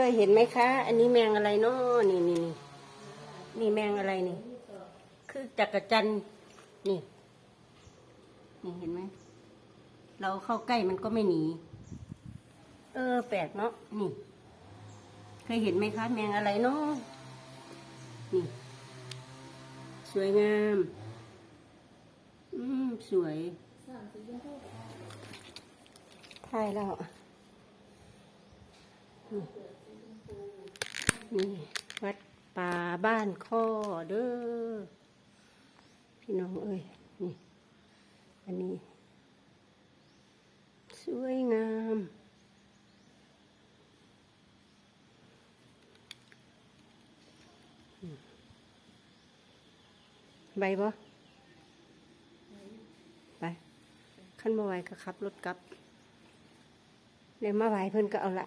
เคยเห็นไหมคะ อันนี้แมงอะไรเนาะนี่นี่นี่นี่แมงอะไรนี่ คือจักรจันนี่นี่เห็นไหมเราเข้าใกล้มันก็ไม่หนี เออ แปลกเนาะนี่ เคยเห็นไหมคะ แมงอะไรเนาะนี่ สวยงาม อืมสวยถ่ายแล้ว นี่วัดป่าบ้านข้อเด้อพี่น้องเอ้ยนี่อันนี้ สวยงามใบบ่ไปขั้นมาไหวก็ขับรถกลับเดี๋ยวมาไหวเพิ่นก็เอาละ